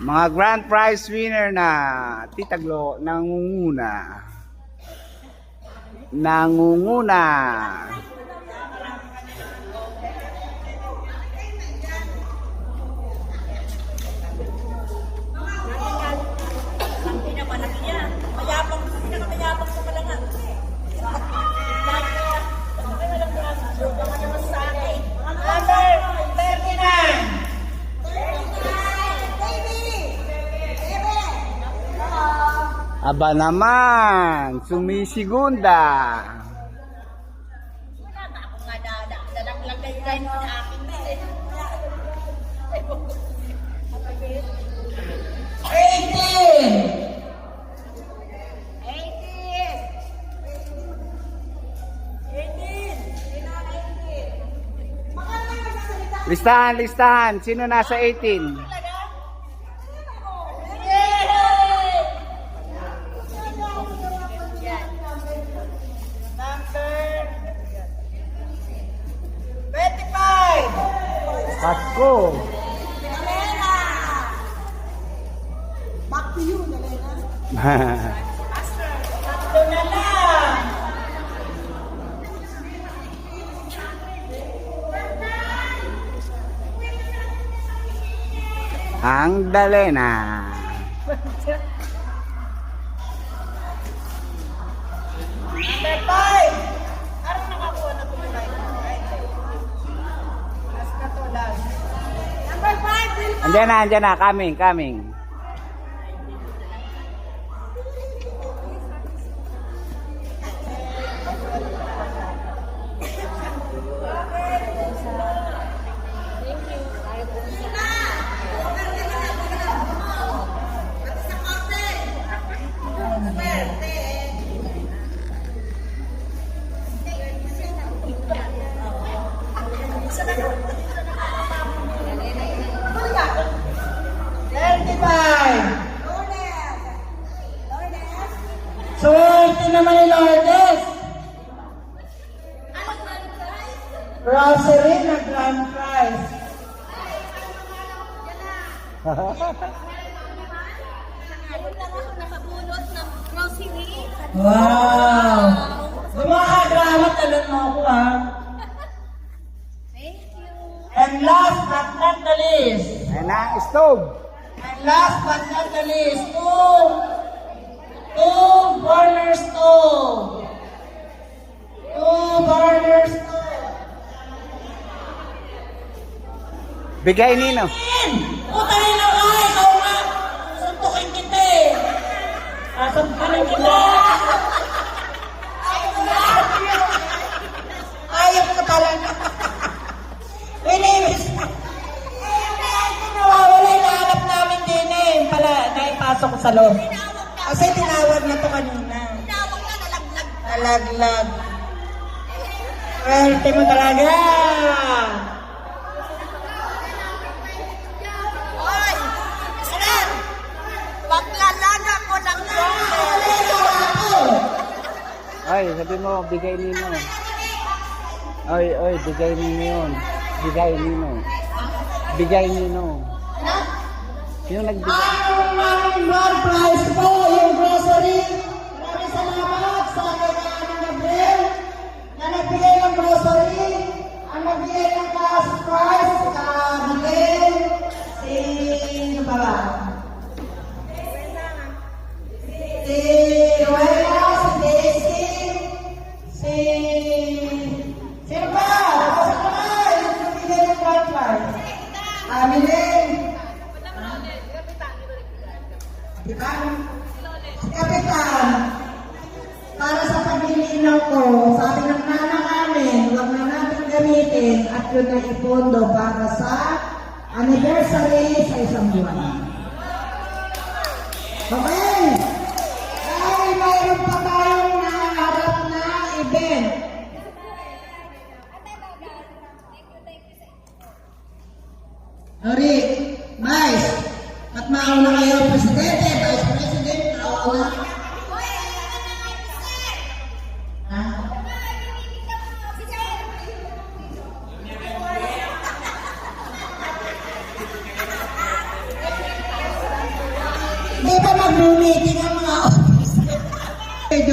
Mga grand prize winner na Titaglo nangunguna. Nangunguna. Aba naman, sumisigunda. Wala na ako nga dada. Dalang-lagay rin sa akin. Eighteen! Eighteen! Eighteen! Listahan, listahan. Sino nasa 18? Pasko. Back to you, Nelena. Ito na lang. Ang dali Anjana, Anjana, coming, coming. Thank you. Thirty-five. Swerte naman ni Lourdes. Grocery na grand prize. Wow! Gumakagramat, alam mo ako ah. Thank you. And last but not the least, Ayan na, stove. And last but not the least, two, two burner stove. Two burner stove. Bigay nino. Putay na ka, ikaw nga. Suntukin kita eh. Sasuntukin kita. Naipasok ko sa loob. Kasi tinawag na to kanina. Tinawag na nalaglag. Nalaglag. Swerte mo talaga. Hoy! Sir! Paglalana ko ng Ay, sabi mo, bigay nino. Ay, ay, bigay nino yun. Bigay nino. Bigay nino. Sino nagbigay? Ang grand prize po, yung grocery. Maraming salamat sa kailangan ng Gabriel na nagbigay ng grocery. Ang nagbigay ng cash prize, sa Miguel, si... ano pa ba? Si Ruela, si Daisy, si... Sino ba? Basta ko na, yung nagbigay ng grand prize. Amin si Kapitan, para sa paglilinaw ko, sabi ng nana namin, huwag na natin gamitin at yun na ipondo para sa anniversary sa isang buwan. Okay? Dahil mayroon pa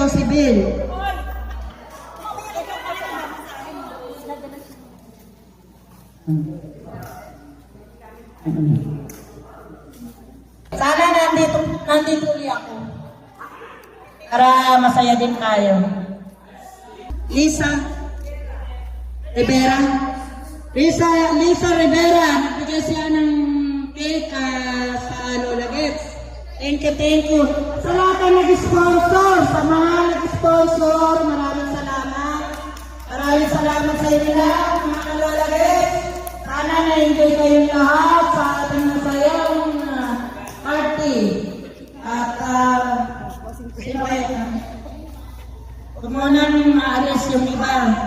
sibil. Sana nandito, nandito ulit ako. Para masaya din tayo. Lisa Rivera. Lisa, Lisa Rivera, nagbigay siya ng cake ah, sa Lola Gets. Thank you, thank you. Sa lahat ng nag-sponsor, sa mga nag-sponsor, maraming salamat. Maraming salamat sa inyo lahat, mga Lola Gets. Sana na-enjoy kayong lahat sa ating masayang ah, party. At, uh, sino kaya? Huwag mo nang maalis yung iba.